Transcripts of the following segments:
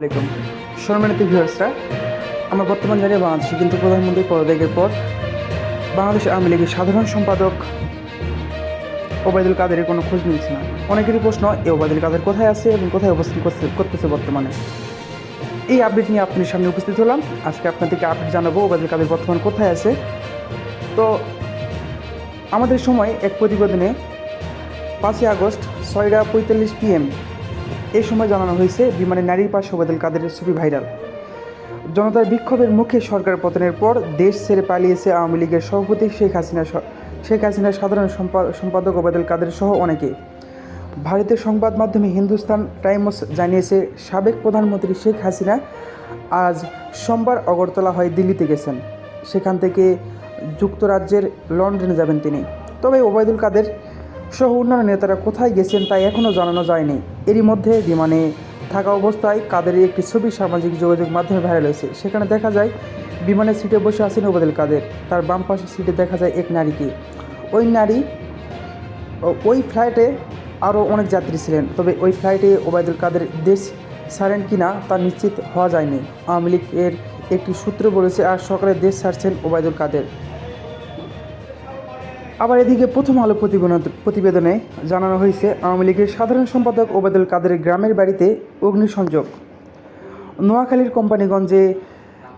আলাইকুম। সম্মানিত ভিউয়ার্সরা, আমরা বর্তমান জানি বাংলাদেশে কিন্তু প্রধানমন্ত্রী পদত্যাগের পর বাংলাদেশ আওয়ামী লীগের সাধারণ সম্পাদক ওবায়দুল কাদেরের কোনো খোঁজ মিলছে না। অনেকেরই প্রশ্ন এই ওবায়দুল কাদের কোথায় আছে এবং কোথায় অবস্থান করতে করতেছে বর্তমানে? এই আপডেট নিয়ে আপনার সামনে উপস্থিত হলাম। আজকে আপনাদেরকে আপডেট জানাব ওবায়দুল কাদের বর্তমান কোথায় আছে। তো, আমাদের সময় এক প্রতিবেদনে পাঁচই আগস্ট ছয়টা পঁয়তাল্লিশ পিএম এই সময় জানানো হয়েছে, বিমানে নারীর পাশে ওবায়দুল কাদেরের ছবি ভাইরাল। জনতার বিক্ষোভের মুখে সরকার পতনের পর দেশ ছেড়ে পালিয়েছে আওয়ামী লীগের সভাপতি শেখ হাসিনা শেখ হাসিনার সাধারণ সম্পা- সম্পাদক ওবায়দুল কাদের সহ অনেকে। ভারতের সংবাদ মাধ্যমে হিন্দুস্তান টাইমস জানিয়েছে, সাবেক প্রধানমন্ত্রী শেখ হাসিনা আজ সোমবার অগরতলা হয়ে দিল্লিতে গেছেন। সেখান থেকে যুক্তরাজ্যের লন্ডনে যাবেন তিনি। তবে ওবায়দুল কাদের সহ অন্যান্য নেতারা কোথায় গেছেন তাই এখনও জানানো যায়নি। এরই মধ্যে বিমানে থাকা অবস্থায় কাদের একটি ছবি সামাজিক যোগাযোগ মাধ্যমে ভাইরাল হয়েছে। সেখানে দেখা যায় বিমানের সিটে বসে আছেন ওবায়দুল কাদের। তার বাম পাশের সিটে দেখা যায় এক নারীকে। ওই নারী ওই ফ্লাইটে আরও অনেক যাত্রী ছিলেন। তবে ওই ফ্লাইটে ওবায়দুল কাদের দেশ ছাড়েন কি না তা নিশ্চিত হওয়া যায়নি। আওয়ামী লীগের একটি সূত্র বলেছে, আর সকালে দেশ ছাড়ছেন ওবায়দুল কাদের। আবার এদিকে প্রথম আলো প্রতিবেদন- জানানো হয়েছে, আওয়ামী লীগের সাধারণ সম্পাদক ওবায়দুল কাদের গ্রামের বাড়িতে অগ্নিসংযোগ। নোয়াখালীর কোম্পানিগঞ্জে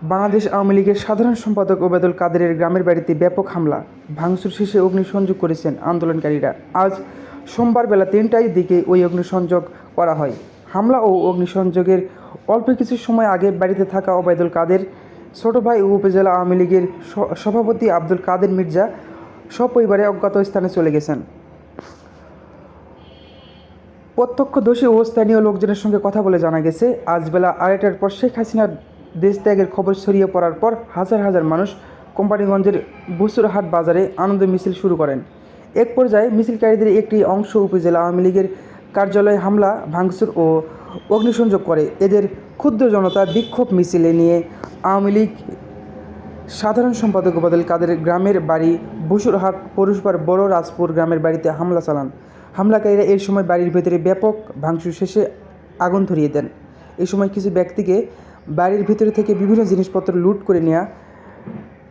বাংলাদেশ আওয়ামী লীগের সাধারণ সম্পাদক ওবায়দুল কাদেরের গ্রামের বাড়িতে ব্যাপক হামলা, ভাঙচুর শেষে অগ্নিসংযোগ করেছেন আন্দোলনকারীরা। আজ সোমবার বেলা তিনটায় দিকে ওই অগ্নিসংযোগ করা হয়। হামলা ও অগ্নিসংযোগের অল্প কিছু সময় আগে বাড়িতে থাকা ওবায়দুল কাদের ছোট ভাই উপজেলা আওয়ামী লীগের সভাপতি আব্দুল কাদের মির্জা সপরিবারে অজ্ঞাত স্থানে চলে গেছেন। প্রত্যক্ষদর্শী ও স্থানীয় লোকজনের সঙ্গে কথা বলে জানা গেছে, আজ বেলা আড়াইটার পর শেখ হাসিনার দেশ ত্যাগের খবর ছড়িয়ে পড়ার পর হাজার হাজার মানুষ কোম্পানিগঞ্জের বসুরহাট বাজারে আনন্দ মিছিল শুরু করেন। এক পর্যায়ে মিছিলকারীদের একটি অংশ উপজেলা আওয়ামী লীগের কার্যালয়ে হামলা, ভাঙচুর ও অগ্নিসংযোগ করে। এদের ক্ষুদ্র জনতা বিক্ষোভ মিছিলে নিয়ে আওয়ামী লীগ সাধারণ সম্পাদক ওবায়দুল কাদের গ্রামের বাড়ি বসুরহাট পৌরসভার বড় রাজপুর গ্রামের বাড়িতে হামলা চালান। হামলাকারীরা এই সময় বাড়ির ভেতরে ব্যাপক ভাঙচুর শেষে আগুন ধরিয়ে দেন। এই সময় কিছু ব্যক্তিকে বাড়ির ভিতরে থেকে বিভিন্ন জিনিসপত্র লুট করে নেওয়া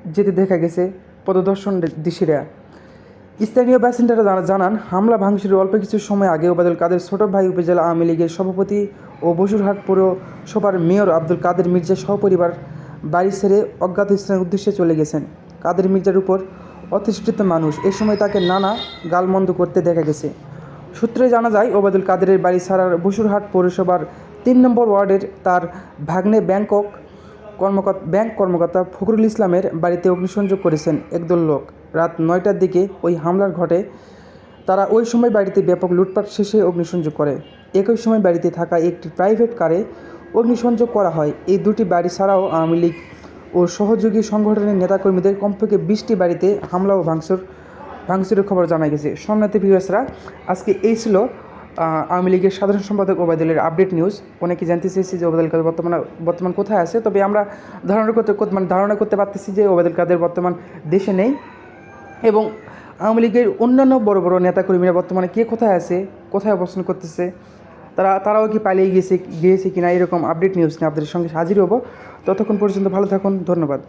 যেতে দেখা গেছে পদদর্শন দিশিরা স্থানীয় বাসিন্দারা জানা- জানান, হামলা ভাঙচুরের অল্প কিছু সময় আগে ওবায়দুল কাদের ছোট ভাই উপজেলা আওয়ামী লীগের সভাপতি ও বসুরহাট পৌরসভার মেয়র আব্দুল কাদের মির্জা সহপরিবার বাড়ি ছেড়ে অজ্ঞাত স্থানের উদ্দেশ্যে চলে গেছেন। কাদের মির্জার উপর অতিষ্ঠিত মানুষ। এ সময় তাকে নানা গালমন্দ করতে দেখা গেছে। সূত্রে জানা যায়, ওবায়দুল কাদেরের বাড়ি ছাড়ার বসুরহাট পৌরসভার তিন নম্বর ওয়ার্ডের তার ভাগ্নে ব্যাংকক কর্মকর্তা ব্যাংক কর্মকর্তা ফখরুল ইসলামের বাড়িতে অগ্নিসংযোগ করেছেন একদল লোক। রাত নয়টার দিকে ওই হামলার ঘটে। তারা ওই সময় বাড়িতে ব্যাপক লুটপাট শেষে অগ্নিসংযোগ করে। একই সময় বাড়িতে থাকা একটি প্রাইভেট কারে অগ্নিসংযোগ করা হয়। এই দুটি বাড়ি ছাড়াও আওয়ামী লীগ ও সহযোগী সংগঠনের নেতাকর্মীদের কমপক্ষে বিশটি বাড়িতে হামলা ও ভাঙচুর, ভাঙচুরের খবর জানা গেছে। সোমনাথী ভিউয়ার্সরা, আজকে এই ছিল আওয়ামী লীগের সাধারণ সম্পাদক ওবায়দুলের আপডেট নিউজ। অনেকে জানতে চেয়েছি যে ওবায়দুল কাদের বর্তমানে, বর্তমান কোথায় আছে, তবে আমরা ধারণা করতে করতে- মানে ধারণা করতে পারতেছি যে ওবায়দুল কাদের বর্তমান দেশে নেই। এবং আওয়ামী লীগের অন্যান্য বড় বড় নেতাকর্মীরা বর্তমানে কে কোথায় আছে, কোথায় অবস্থান করতেছে তারা, তারাও কি পালিয়ে গিয়েছে গিয়েছে কিনা এরকম আপডেট নিউজ নিয়ে আপনাদের সঙ্গে হাজির হব। ততক্ষণ পর্যন্ত ভালো থাকুন, ধন্যবাদ।